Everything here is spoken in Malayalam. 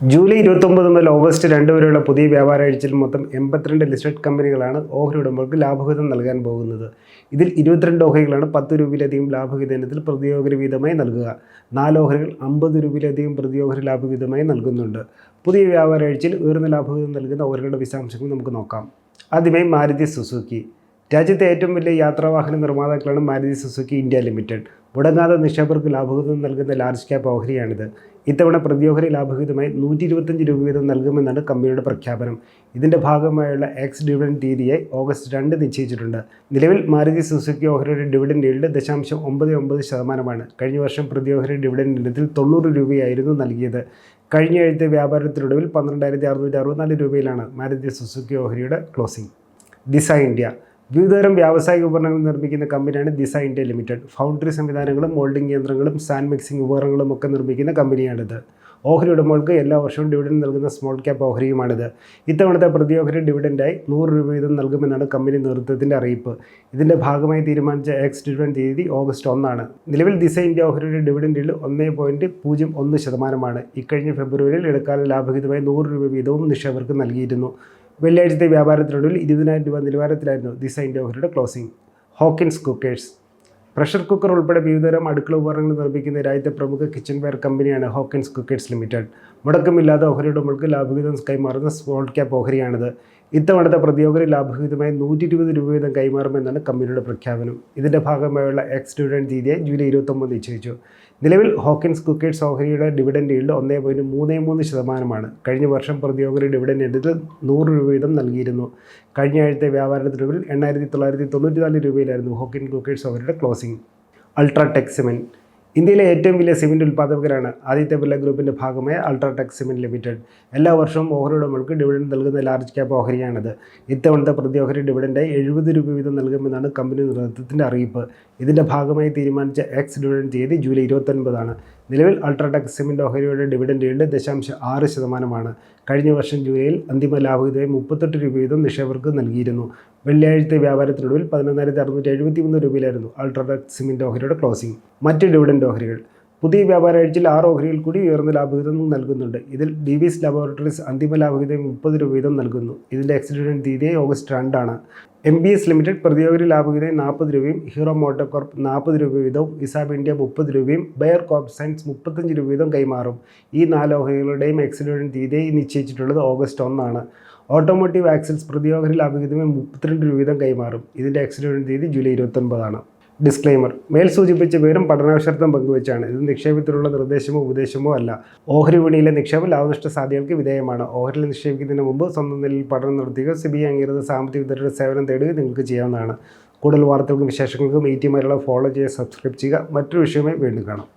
ജൂലൈ ഇരുപത്തൊമ്പത് മുതൽ ഓഗസ്റ്റ് രണ്ട് വരെയുള്ള പുതിയ വ്യാപാര ആഴ്ചയിൽ മൊത്തം എൺപത്തിരണ്ട് ലിസ്റ്റഡ് കമ്പനികളാണ് ഓഹരി ഉടമകൾക്ക് ലാഭവിഹിതം നൽകാൻ പോകുന്നത്. ഇതിൽ ഇരുപത്തിരണ്ട് ഓഹരികളാണ് പത്ത് രൂപയിലധികം ലാഭവിഹിത ഇനത്തിൽ പ്രതിയോഹരി വീതമായി നൽകുക. നാല് ഓഹരികൾ അമ്പത് രൂപയിലധികം പ്രതിയോഹരി ലാഭവിഹിതമായി നൽകുന്നുണ്ട്. പുതിയ വ്യാപാര ആഴ്ചയിൽ ഉയർന്ന ലാഭവിഹിതം നൽകുന്ന ഓഹരികളുടെ വിശദാംശങ്ങൾ നമുക്ക് നോക്കാം. ആദ്യമായി മാരുതി സുസുക്കി. രാജ്യത്തെ ഏറ്റവും വലിയ യാത്രാവാഹന നിർമ്മാതാക്കളാണ് മാരുതി സുസുക്കി ഇന്ത്യ ലിമിറ്റഡ്. മുടങ്ങാതെ നിക്ഷേപകർക്ക് ലാഭവിഹിതം നൽകുന്ന ലാർജ് ക്യാപ് ഓഹരിയാണിത്. ഇത്തവണ പ്രതിയോഹരി ലാഭവിഹിതമായി നൂറ്റി ഇരുപത്തഞ്ച് രൂപ വീതം നൽകുമെന്നാണ് കമ്പനിയുടെ പ്രഖ്യാപനം. ഇതിന്റെ ഭാഗമായുള്ള എക്സ് ഡിവിഡൻഡ് തീയതിയായി ഓഗസ്റ്റ് രണ്ട് നിശ്ചയിച്ചിട്ടുണ്ട്. നിലവിൽ മാരുതി സുസുക്കി ഓഹരിയുടെ ഡിവിഡൻഡ് ഈൽഡ് ദശാംശം ഒമ്പത് ഒമ്പത് ശതമാനമാണ്. കഴിഞ്ഞ വർഷം പ്രതിയോഹരി ഡിവിഡൻഡ് ഇനത്തിൽ തൊണ്ണൂറ് രൂപയായിരുന്നു നൽകിയത്. കഴിഞ്ഞ ആഴ്ച വ്യാപാരത്തിനൊടുവിൽ പന്ത്രണ്ടായിരത്തി അറുന്നൂറ്റി അറുപത്തിനാല് രൂപയിലാണ് മാരുതി സുസുക്കി ഓഹരിയുടെ ക്ലോസിംഗ് ദിസ ഇന്ത്യ വിവിധതരം വ്യാവസായിക ഉപകരണങ്ങൾ നിർമ്മിക്കുന്ന കമ്പനിയാണ് ദിസ ഇന്ത്യ ലിമിറ്റഡ്. ഫൗണ്ടറി സംവിധാനങ്ങളും മോൾഡിംഗ് യന്ത്രങ്ങളും സാൻഡ് മിക്സിംഗ് ഉപകരണങ്ങളും ഒക്കെ നിർമ്മിക്കുന്ന കമ്പനിയാണിത്. ഓഹരി ഉടമകൾക്ക് എല്ലാ വർഷവും ഡിവിഡൻഡ് നൽകുന്ന സ്മോൾ ക്യാപ്പ് ഓഹരിയുമാണിത്. ഇത്തവണത്തെ പ്രതി ഓഹരി ഡിവിഡൻഡായി നൂറ് രൂപ വീതം നൽകുമെന്നാണ് കമ്പനി നേതൃത്വത്തിന്റെ അറിയിപ്പ്. ഇതിന്റെ ഭാഗമായി തീരുമാനിച്ച എക്സ് ഡിവിഡൻഡ് തീയതി ഓഗസ്റ്റ് ഒന്നാണ്. നിലവിൽ ദിസ ഇന്ത്യ ഓഹരിയുടെ ഡിവിഡൻഡിൽ ഒന്നേ പോയിന്റ് പൂജ്യം ഒന്ന് ശതമാനമാണ്. ഇക്കഴിഞ്ഞ ഫെബ്രുവരിയിൽ ഇടക്കാല ലാഭഹിതമായി നൂറ് രൂപ വീതവും നിക്ഷേപകർക്ക് നൽകിയിരുന്നു. വെള്ളിയാഴ്ചത്തെ വ്യാപാരത്തിനൊടുവിൽ ഇരുപതിനായിരം രൂപ നിലവാരത്തിലായിരുന്നു ദിസൈൻ ഓഹരിയുടെ closing Hawkins cookers pressure cooker ഉൾപ്പെടെ വിവിധതരം അടുക്കള ഉപകരണങ്ങൾ നിർമ്മിക്കുന്ന രാജ്യത്തെ പ്രമുഖ കിച്ചൺ വെയർ കമ്പനിയാണ് ഹോക്കിൻസ് കുക്കേഴ്സ് ലിമിറ്റഡ് മുടക്കമില്ലാതെ ഓഹരിയുടെ മുൾക്ക് ലാഭവിഹിതം കൈമാറുന്ന സ്മോൾ ക്യാപ്പ് ഓഹരിയാണിത്. ഇത്തവണത്തെ പ്രതിയോഗി ലാഭവിഹിതമായി നൂറ്റി ഇരുപത് രൂപ വീതം കൈമാറുമെന്നാണ് കമ്പനിയുടെ പ്രഖ്യാപനം. ഇതിന്റെ ഭാഗമായുള്ള എക്സ് ഡിവിഡൻഡ് തീയതിയായി ജൂലൈ ഇരുപത്തൊമ്പത് നിശ്ചയിച്ചു. നിലവിൽ ഹോക്കിൻസ് കുക്കേഴ്സ് ഓഹരിയുടെ ഡിവിഡൻഡ് ഈൽഡ് ഒന്നേ പോയിന്റ് മൂന്ന് മൂന്ന് ശതമാനമാണ്. കഴിഞ്ഞ വർഷം പ്രതിയോഗി ഡിവിഡൻഡ് എടുത്ത് നൂറ് രൂപ വീതം നൽകിയിരുന്നു. കഴിഞ്ഞ ആഴ്ചത്തെ വ്യാപാരത്തിനൊടുവിൽ എണ്ണായിരത്തി തൊള്ളായിരത്തി തൊണ്ണൂറ്റി നാല് രൂപയിലായിരുന്നു ഹോക്കിൻ കുക്കേഴ്സ് ഓഹരിയുടെ ക്ലോസിംഗ് സിമെന്റ് ഇന്ത്യയിലെ ഏറ്റവും വലിയ സിമെന്റ് ഉൽപ്പാദകരാണ് ആദിത്യ ബിർല ഗ്രൂപ്പിന്റെ ഭാഗമായ അൾട്രാടെക് സിമെന്റ് ലിമിറ്റഡ്. എല്ലാ വർഷവും ഓഹരി ഉടമകൾക്ക് ഡിവിഡൻഡ് നൽകുന്ന ലാർജ് ക്യാപ്പ് ഓഹരിയാണിത്. ഇത്തവണത്തെ പ്രതി ഓഹരി ഡിവിഡൻഡായി എഴുപത് രൂപ വീതം നൽകുമെന്നാണ് കമ്പനി നേതൃത്വത്തിന്റെ അറിയിപ്പ്. ഇതിന്റെ ഭാഗമായി തീരുമാനിച്ച എക്സ് ഡിവിഡൻഡ് തീയതി ജൂലൈ ഇരുപത്തൊൻപതാണ്. നിലവിൽ അൾട്രാടെക് സിമെന്റ് ഓഹരിയുടെ ഡിവിഡൻഡ് ഈൽഡ് ദശാംശം ആറ് ശതമാനമാണ്. കഴിഞ്ഞ വർഷം ജൂലൈയിൽ അന്തിമ ലാഭവിധമായി മുപ്പത്തെട്ട് രൂപ വീതം നിക്ഷേപകർക്ക് നൽകിയിരുന്നു. വെള്ളിയാഴ്ചത്തെ വ്യാപാരത്തിനൊടുവിൽ പതിനൊന്നായിരത്തി അറുന്നൂറ്റി എഴുപത്തി മൂന്ന് രൂപയിലായിരുന്നു അൾട്രാടെക് സിമെന്റ് ഓഹരിയുടെ ക്ലോസിംഗ് മറ്റ് ഡിവിഡൻഡ് ഓഹരികൾ. പുതിയ വ്യാപാര ആഴ്ചയിൽ ആറ് ഓഹരികൾ കൂടി ഉയർന്ന ലാഭവിഹിതം നൽകുന്നുണ്ട്. ഇതിൽ ഡിവിസ് ലബോറട്ടറീസ് അന്തിമ ലാഭവിഹിതം മുപ്പത് രൂപ വീതം നൽകുന്നു. ഇതിന്റെ എക്സിഡന്റ് തീയതി ഓഗസ്റ്റ് രണ്ടാണ്. എം ബി എസ് ലിമിറ്റഡ് പ്രതിയോഗി ലാഭവിഹിതം നാൽപ്പത് രൂപയും ഹീറോ മോട്ടോർ കോർപ്പ് നാൽപ്പത് രൂപ വീതവും ഇസാബ് ഇന്ത്യ മുപ്പത് രൂപയും ബയർ കോപ്പ് സയൻസ് മുപ്പത്തഞ്ച് രൂപ വീതം കൈമാറും. ഈ നാല് ഓഹരികളുടെയും എക്സിഡന്റ് തീയതി നിശ്ചയിച്ചിട്ടുള്ളത് ഓഗസ്റ്റ് ഒന്നാണ്. ഓട്ടോമോട്ടീവ് ആക്സിൽസ് പ്രതിയോഗി ലാഭവിഹിതം മുപ്പത്തിരണ്ട് രൂപ വീതം കൈമാറും. ഇതിന്റെ എക്സിഡന്റ് തീയതി ജൂലൈ ഇരുപത്തൊൻപതാണ്. ഡിസ്ക്ലെയിമർ മേൽ സൂചിപ്പിച്ച പേരും പഠനാവശ്യർത്ഥം പങ്കുവെച്ചാണ്. ഇത് നിക്ഷേപത്തിലുള്ള നിർദ്ദേശമോ ഉപദേശമോ അല്ല. ഓഹരി വിപണിയിലെ നിക്ഷേപ ലാഭനഷ്ട സാധ്യതകൾക്ക് വിധേയമാണ്. ഓഹരിയിൽ നിക്ഷേപിക്കുന്നതിന് മുമ്പ് സ്വന്തം നിലയിൽ പഠനം നടത്തുകയോ സിബി അംഗീകൃത സാമ്പത്തിക വിദഗ്ധരുടെ സേവനം തേടുകയോ നിങ്ങൾക്ക് ചെയ്യാവുന്നതാണ്. കൂടുതൽ വാർത്തകൾക്കും വിശേഷങ്ങൾക്കും ഈ ടി മലയാളം ഫോളോ ചെയ്യുക സബ്സ്ക്രൈബ് ചെയ്യുക. മറ്റൊരു വിഷയമായി വീണ്ടും കാണാം.